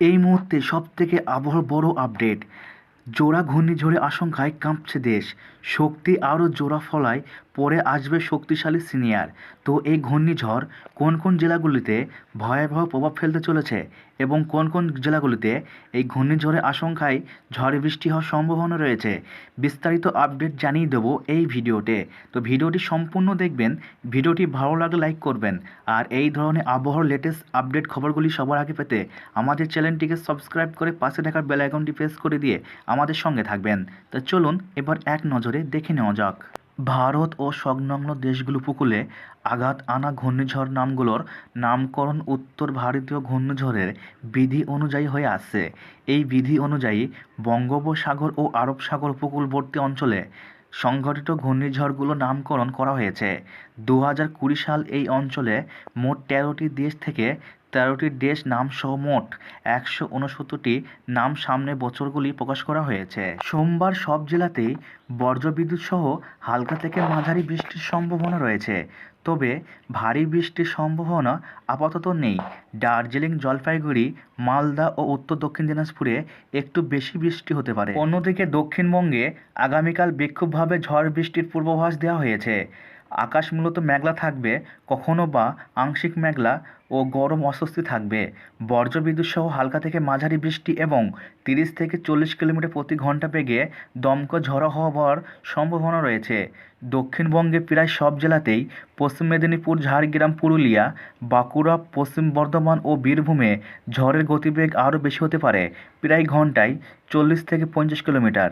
এই মুহূর্তে সবথেকে আবহাওয়ার বড় আপডেট জোড়া ঘূর্ণিঝড়ের আশঙ্কায় কাঁপছে দেশ। শক্তি আরও জোড়া ফলায়, পরে আসবে শক্তিশালী সিনিয়র। তো এই ঘূর্ণিঝড় কোন কোন জেলাগুলিতে ভয়াবহ প্রভাব ফেলতে চলেছে এবং কোন কোন জেলাগুলিতে এই ঘূর্ণিঝড়ের আশঙ্কায় ঝড় বৃষ্টি হওয়ার সম্ভাবনা রয়েছে, বিস্তারিত আপডেট জানিয়ে দেবো এই ভিডিওতে। তো ভিডিওটি সম্পূর্ণ দেখবেন, ভিডিওটি ভালো লাগলে লাইক করবেন, আর এই ধরনের আবহাওয়ার লেটেস্ট আপডেট খবরগুলি সবার আগে পেতে আমাদের চ্যানেলটিকে সাবস্ক্রাইব করে পাশে থাকা বেল আইকনটি প্রেস করে দিয়ে আমাদের সঙ্গে থাকবেন। তো চলুন এবার এক নজরে দেখে নেওয়া যাক। ভারত ও সংলগ্ন দেশগুলো উপকূলে আঘাত আনা ঘূর্ণিঝড় নামগুলোর নামকরণ উত্তর ভারতীয় ঘূর্ণিঝড়ের বিধি অনুযায়ী হয়ে আসছে। এই বিধি অনুযায়ী বঙ্গোপসাগর ও আরব সাগর উপকূলবর্তী অঞ্চলে সংঘটিত ঘূর্ণিঝড়গুলো নামকরণ করা হয়েছে। দু হাজার কুড়ি সাল এই অঞ্চলে মোট তেরোটি দেশ থেকে তেরোটি দেশ নামসহ মোট একশো উনসত্তরটি নাম সামনে বছরগুলি প্রকাশ করা হয়েছে। সোমবার সব জেলাতেই বজ্রবিদ্যুৎ সহ হালকা থেকে মাঝারি বৃষ্টির সম্ভাবনা রয়েছে। তবে ভারী বৃষ্টির সম্ভাবনা আপাতত নেই। দার্জিলিং, জলপাইগুড়ি, মালদা ও উত্তর দক্ষিণ দিনাজপুরে একটু বেশি বৃষ্টি হতে পারে। অন্যদিকে দক্ষিণবঙ্গে আগামীকাল বিক্ষুব্ধভাবে ঝড় বৃষ্টির পূর্বাভাস দেওয়া হয়েছে। আকাশ মূলত মেঘলা থাকবে, কখনো বা আংশিক মেঘলা ও গরম অস্বস্তি থাকবে। বজ্রবিদ্যুৎ সহ হালকা থেকে মাঝারি বৃষ্টি এবং তিরিশ থেকে চল্লিশ কিলোমিটার প্রতি ঘণ্টা বেগে দমকা ঝড়ো হওয়ার সম্ভাবনা রয়েছে। দক্ষিণবঙ্গে প্রায় সব জেলাতেই পশ্চিম মেদিনীপুর, ঝাড়গ্রাম, পুরুলিয়া, বাঁকুড়া, পশ্চিম বর্ধমান ও বীরভূমে ঝড়ের গতিবেগ আরও বেশি হতে পারে, প্রায় ঘন্টায় চল্লিশ থেকে পঞ্চাশ কিলোমিটার।